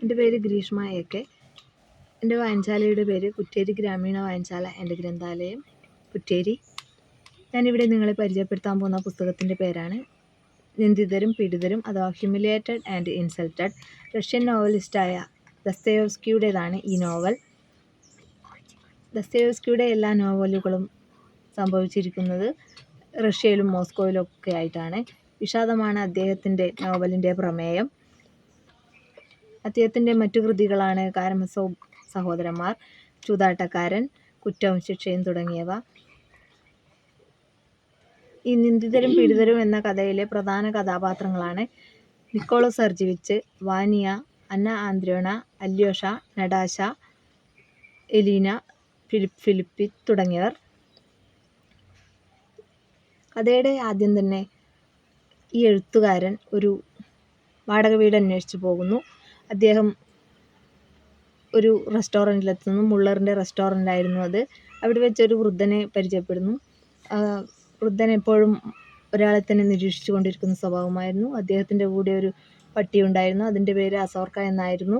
എന്റെ പേര് Greeshma A K. എന്റെ വായനശാലയുടെ പേര് കുറ്റേരി ഗ്രാമീണ വായനശാല എന്റെ ഗ്രന്ഥാലയം കുറ്റേരി ഞാനിവിടെ നിങ്ങളെ പരിചയപ്പെടുത്താൻ പോകുന്ന പുസ്തകത്തിന്റെ പേരാണ് നിന്ദിതരും പീഡിതരും അഥവാ ഹ്യൂമിലിയേറ്റഡ് ആൻഡ് ഇൻസൾട്ടഡ് റഷ്യൻ നോവലിസ്റ്റായ ദസ്തയോസ്കിയുടേതാണ് ഈ നോവൽ. ദസ്തയോസ്കിയുടെ എല്ലാ നോവലുകളും സംഭവിച്ചിരിക്കുന്നത് റഷ്യയിലും മോസ്കോയിലും ഒക്കെ ആയിട്ടാണ്. വിഷാദമാണ് അദ്ദേഹത്തിന്റെ നോവലിന്റെ പ്രമേയം. അദ്ദേഹത്തിന്റെ മറ്റു കൃതികളാണ് കാരമസോ സഹോദരന്മാർ ചൂതാട്ടക്കാരൻ കുറ്റവും ശിക്ഷയും തുടങ്ങിയവ. ഈ നിന്ദിതരും പീഡിതരും എന്ന കഥയിലെ പ്രധാന കഥാപാത്രങ്ങളാണ് Nikolai Sergeyevich Vanya Anna Andreyevna Alyosha Natasha Elena Philip Philippi തുടങ്ങിയവർ. കഥയുടെ ആദ്യം തന്നെ ഈ എഴുത്തുകാരൻ ഒരു വാടക വീട് അന്വേഷിച്ചു പോകുന്നു. അദ്ദേഹം ഒരു റെസ്റ്റോറന്റിലെത്തുന്നു. മുള്ളറിന്റെ റെസ്റ്റോറന്റ് ആയിരുന്നു അത്. അവിടെ വെച്ച് ഒരു വൃദ്ധനെ പരിചയപ്പെടുന്നു. വൃദ്ധൻ എപ്പോഴും ഒരാളെ തന്നെ നിരീക്ഷിച്ചു കൊണ്ടിരിക്കുന്ന സ്വഭാവമായിരുന്നു. അദ്ദേഹത്തിന്റെ കൂടെ ഒരു പട്ടി ഉണ്ടായിരുന്നു അതിന്റെ പേര് അസോർക്ക എന്നായിരുന്നു.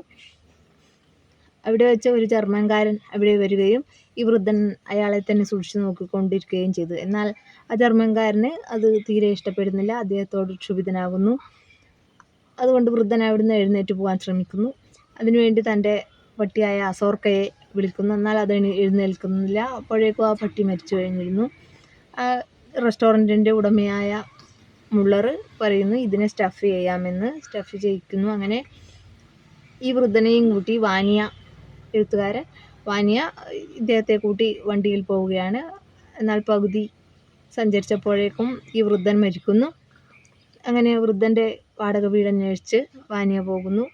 അവിടെ വെച്ച് ഒരു ജർമ്മൻകാരൻ അവിടെ വരികയും ഈ വൃദ്ധൻ അയാളെ തന്നെ സൂക്ഷിച്ചു നോക്കിക്കൊണ്ടിരിക്കുകയും ചെയ്തു. എന്നാൽ ആ ജർമ്മൻകാരന് അത് തീരെ ഇഷ്ടപ്പെടുന്നില്ല. അദ്ദേഹത്തോട് ക്ഷുഭിതനാകുന്നു. അതുകൊണ്ട് വൃദ്ധൻ അവിടുന്ന് എഴുന്നേറ്റ് പോകാൻ ശ്രമിക്കുന്നു. അതിനുവേണ്ടി തന്റെ പട്ടിയായ അസോർക്കയെ വിളിക്കുന്നു. എന്നാൽ അത് എഴുന്നേൽക്കുന്നില്ല. അപ്പോഴേക്കും ആ പട്ടി മരിച്ചു കഴിഞ്ഞിരുന്നു. റെസ്റ്റോറന്റിന്റെ ഉടമയായ മുള്ളർ പറയുന്നു ഇതിനെ സ്റ്റഫ് ചെയ്യാമെന്ന്. സ്റ്റഫ് ചെയ്യിക്കുന്നു. അങ്ങനെ ഈ വൃദ്ധനെയും കൂട്ടി വാനിയ എഴുത്തുകാരൻ വാനിയ ഇദ്ദേഹത്തെ കൂട്ടി വണ്ടിയിൽ പോവുകയാണ്. എന്നാൽ പകുതി സഞ്ചരിച്ചപ്പോഴേക്കും ഈ വൃദ്ധൻ മരിക്കുന്നു. അങ്ങനെ വൃദ്ധന്റെ വാടക വീട് അന്വേഷിച്ച് വാനിയ പോകുന്നു.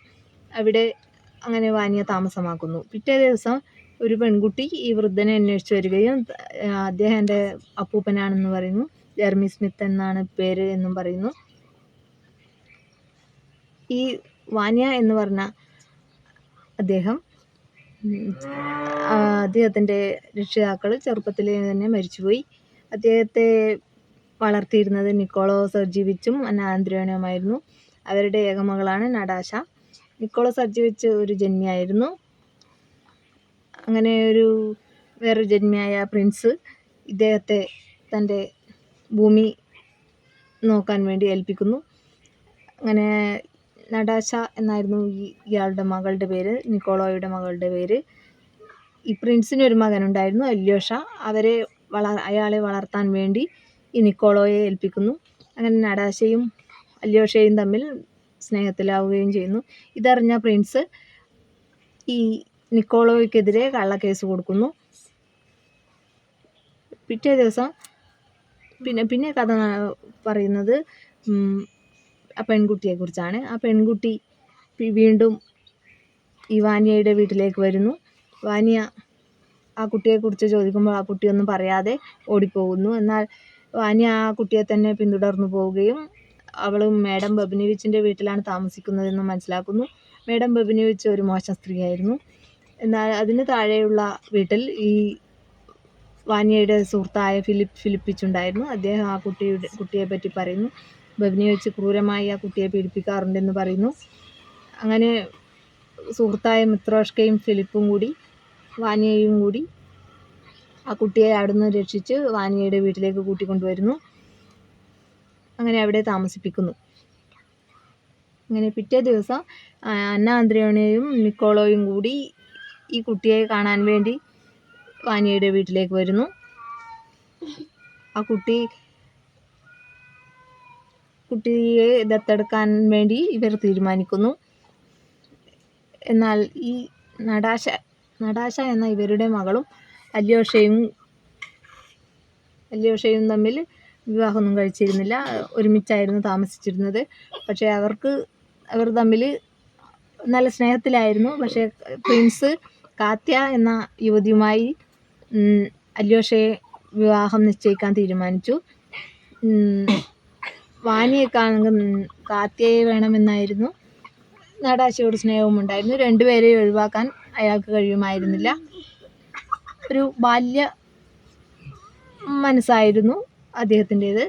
അവിടെ അങ്ങനെ വാനിയ താമസമാക്കുന്നു. പിറ്റേ ദിവസം ഒരു പെൺകുട്ടി ഈ വൃദ്ധനെ അന്വേഷിച്ച് വരികയും അദ്ദേഹം എന്റെ അപ്പൂപ്പനാണെന്ന് പറയുന്നു. ജെർമി സ്മിത്ത് എന്നാണ് പേര് എന്നും പറയുന്നു. ഈ വാനിയ എന്ന് പറഞ്ഞ അദ്ദേഹം അദ്ദേഹത്തിന്റെ രക്ഷിതാക്കൾ ചെറുപ്പത്തിലേ തന്നെ മരിച്ചുപോയി. അദ്ദേഹത്തെ വളർത്തിയിരുന്നത് നിക്കോളോ സർജീവിച്ചും അന്ന അന്നാന്ത്രോനുമായിരുന്നു അവരുടെ ഏകമകളാണ് നടാശ. നിക്കോളോ സർജീവിച്ച് ഒരു ജന്മിയായിരുന്നു. അങ്ങനെ ഒരു വേറൊരു ജന്മിയായ പ്രിൻസ് ഇദ്ദേഹത്തെ തന്റെ ഭൂമി നോക്കാൻ വേണ്ടി ഏൽപ്പിക്കുന്നു. അങ്ങനെ നടാശ എന്നായിരുന്നു ഇയാളുടെ മകളുടെ പേര് നിക്കോളോയുടെ മകളുടെ പേര്. ഈ പ്രിൻസിന് ഒരു മകനുണ്ടായിരുന്നു അല്യോഷ. അവരെ വള അയാളെ വളർത്താൻ വേണ്ടി ഈ നിക്കോളോയെ ഏൽപ്പിക്കുന്നു. അങ്ങനെ നടാശയും അല്യോഷയും തമ്മിൽ സ്നേഹത്തിലാവുകയും ചെയ്യുന്നു. ഇതറിഞ്ഞ പ്രിൻസ് ഈ നിക്കോളോയ്ക്കെതിരെ കള്ളക്കേസ് കൊടുക്കുന്നു. പിറ്റേ ദിവസം പിന്നെ പിന്നെ കഥ പറയുന്നത് ആ പെൺകുട്ടിയെക്കുറിച്ചാണ്. ആ പെൺകുട്ടി വീണ്ടും ഈ വാനിയയുടെ വീട്ടിലേക്ക് വരുന്നു. വാനിയ ആ കുട്ടിയെക്കുറിച്ച് ചോദിക്കുമ്പോൾ ആ കുട്ടിയൊന്നും പറയാതെ ഓടിപ്പോകുന്നു. എന്നാൽ വാനിയ ആ കുട്ടിയെ തന്നെ പിന്തുടർന്നു പോവുകയും അവൾ മാഡം ബബിനിവിച്ചിന്റെ വീട്ടിലാണ് താമസിക്കുന്നതെന്ന് മനസ്സിലാക്കുന്നു. മാഡം ബബിനിവിച്ച് ഒരു മോശം സ്ത്രീയായിരുന്നു. എന്നാൽ അതിന് താഴെയുള്ള വീട്ടിൽ ഈ വാനിയയുടെ സുഹൃത്തായ ഫിലിപ്പ് ഫിലിപ്പിച്ചുണ്ടായിരുന്നു. അദ്ദേഹം ആ കുട്ടിയുടെ കുട്ടിയെ പറ്റി പറയുന്നു. ബബിനിവിച്ച് വെച്ച് ക്രൂരമായി ആ കുട്ടിയെ പീഡിപ്പിക്കാറുണ്ടെന്ന് പറയുന്നു. അങ്ങനെ സുഹൃത്തായ മിത്രോഷ്കയും ഫിലിപ്പും കൂടി വാനിയയും കൂടി ആ കുട്ടിയെ അവിടുന്ന് രക്ഷിച്ച് വാനിയയുടെ വീട്ടിലേക്ക് കൂട്ടിക്കൊണ്ടുവരുന്നു. അങ്ങനെ അവിടെ താമസിപ്പിക്കുന്നു. അങ്ങനെ പിറ്റേ ദിവസം അന്ന ആന്ദ്രയോണയും നിക്കോളോയും കൂടി ഈ കുട്ടിയെ കാണാൻ വേണ്ടി വാനിയയുടെ വീട്ടിലേക്ക് വരുന്നു. ആ കുട്ടി കുട്ടിയെ ദത്തെടുക്കാൻ വേണ്ടി ഇവർ തീരുമാനിക്കുന്നു. എന്നാൽ ഈ നടാശ നടാശ എന്ന ഇവരുടെ മകളും അല്യോഷയും അല്യോഷയും തമ്മിൽ വിവാഹമൊന്നും കഴിച്ചിരുന്നില്ല. ഒരുമിച്ചായിരുന്നു താമസിച്ചിരുന്നത്. പക്ഷേ അവർക്ക് അവർ തമ്മിൽ നല്ല സ്നേഹത്തിലായിരുന്നു. പക്ഷേ പ്രിൻസ് കാത്യ എന്ന യുവതിയുമായി അല്യോഷയെ വിവാഹം നിശ്ചയിക്കാൻ തീരുമാനിച്ചു. വാനിയൊക്കെയാണെങ്കിൽ കാത്യയെ വേണമെന്നായിരുന്നു. നാടാശിയോട് സ്നേഹവും ഉണ്ടായിരുന്നു രണ്ടുപേരെയും ഒഴിവാക്കാൻ അയാൾക്ക് കഴിയുമായിരുന്നില്ല. ഒരു ബാല്യ മനസ്സായിരുന്നു അദ്ദേഹത്തിന്റേത്.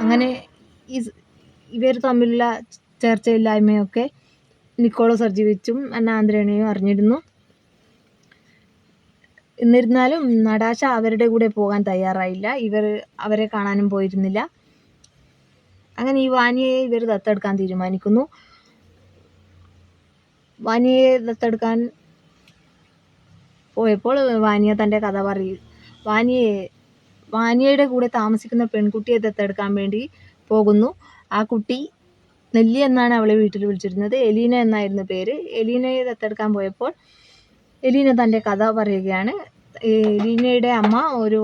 അങ്ങനെ ഇവർ തമ്മിലുള്ള ചേർച്ചയില്ലായ്മയൊക്കെ നിക്കോളോ സർജീവിച്ചും അന്ന ആന്ത്രേണയും അറിഞ്ഞിരുന്നു. എന്നിരുന്നാലും നടാശ അവരുടെ കൂടെ പോകാൻ തയ്യാറായില്ല. ഇവർ അവരെ കാണാനും പോയിരുന്നില്ല. അങ്ങനെ ഈ വാനിയയെ ഇവർ ദത്തെടുക്കാൻ തീരുമാനിക്കുന്നു. വാനിയെ ദത്തെടുക്കാൻ പോയപ്പോൾ വാനിയ തന്റെ കഥ പറയും. വാനിയെ വാനിയയുടെ കൂടെ താമസിക്കുന്ന പെൺകുട്ടിയെ ദത്തെടുക്കാൻ വേണ്ടി പോകുന്നു. ആ കുട്ടി നെല്ലി എന്നാണ് അവളെ വീട്ടിൽ വിളിച്ചിരുന്നത്. എലീന എന്നായിരുന്നു പേര്. എലീനയെ ദത്തെടുക്കാൻ പോയപ്പോൾ എലീന തന്റെ കഥ പറയുകയാണ്. എലീനയുടെ അമ്മ ഒരു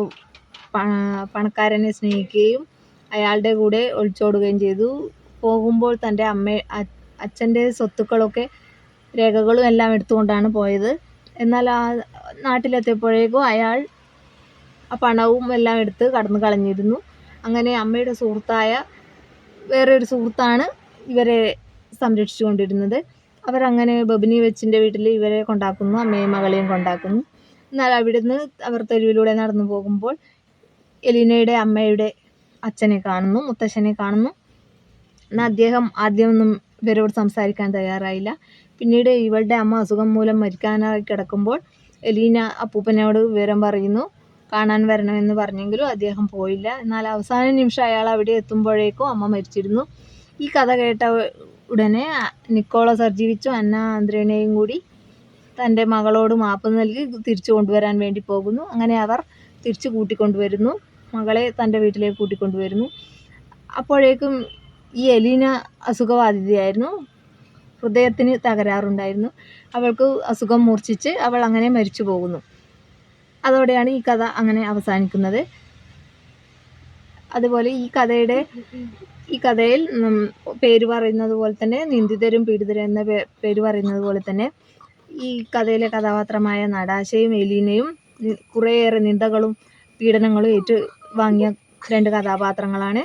പണക്കാരനെ സ്നേഹിക്കുകയും അയാളുടെ കൂടെ ഒളിച്ചോടുകയും ചെയ്തു. പോകുമ്പോൾ തന്റെ അമ്മ അച്ഛന്റെ സ്വത്തുക്കളൊക്കെ രേഖകളും എല്ലാം എടുത്തുകൊണ്ടാണ് പോയത്. എന്നാൽ ആ നാട്ടിലെത്തിയപ്പോഴേക്കും അയാൾ ആ പണവും എല്ലാം എടുത്ത് കടന്നു കളഞ്ഞിരുന്നു. അങ്ങനെ അമ്മയുടെ സുഹൃത്തായ വേറെ ഒരു സുഹൃത്താണ് ഇവരെ സംരക്ഷിച്ചുകൊണ്ടിരുന്നത്. അവരങ്ങനെ ബബിനി വെച്ചിന്റെ വീട്ടിൽ ഇവരെ കൊണ്ടാക്കുന്നു അമ്മയും മകളെയും കൊണ്ടാക്കുന്നു. എന്നാൽ അവിടുന്ന് അവർ തെരുവിലൂടെ നടന്നു പോകുമ്പോൾ എലീനയുടെ അമ്മയുടെ അച്ഛനെ കാണുന്നു മുത്തശ്ശനെ കാണുന്നു. എന്നാൽ അദ്ദേഹം ആദ്യമൊന്നും ഇവരോട് സംസാരിക്കാൻ തയ്യാറായില്ല. പിന്നീട് ഇവളുടെ അമ്മ അസുഖം മൂലം മരിക്കാനായി കിടക്കുമ്പോൾ എലീന അപ്പൂപ്പനോട് വിവരം പറയുന്നു. കാണാൻ വരണമെന്ന് പറഞ്ഞെങ്കിലും അദ്ദേഹം പോയില്ല. എന്നാൽ അവസാന നിമിഷം അയാൾ അവിടെ എത്തുമ്പോഴേക്കും അമ്മ മരിച്ചിരുന്നു. ഈ കഥ കേട്ട ഉടനെ നിക്കോള സർജീവിച്ചും അന്ന ആന്ത്രേണയും കൂടി തന്റെ മകളോട് മാപ്പ് നൽകി തിരിച്ചു കൊണ്ടുവരാൻ വേണ്ടി പോകുന്നു. അങ്ങനെ അവർ തിരിച്ചു കൂട്ടിക്കൊണ്ടുവരുന്നു. മകളെ തന്റെ വീട്ടിലേക്ക് കൂട്ടിക്കൊണ്ടുവരുന്നു. അപ്പോഴേക്കും ഈ എലീന അസുഖബാധിതയായിരുന്നു. ഹൃദയത്തിന് തകരാറുണ്ടായിരുന്നു. അവൾക്ക് അസുഖം മൂർച്ഛിച്ച് അവൾ അങ്ങനെ മരിച്ചു പോകുന്നു. അതോടെയാണ് ഈ കഥ അങ്ങനെ അവസാനിക്കുന്നത്. അതുപോലെ ഈ കഥയുടെ ഈ കഥയിൽ പേര് പറയുന്നത് പോലെ തന്നെ നിന്ദിതരും പീഡിതരും എന്ന പേര് പറയുന്നത് പോലെ തന്നെ ഈ കഥയിലെ കഥാപാത്രമായ നടാശയും എലീനയും കുറേയേറെ നിന്ദകളും പീഡനങ്ങളും ഏറ്റു വാങ്ങിയ രണ്ട് കഥാപാത്രങ്ങളാണ്.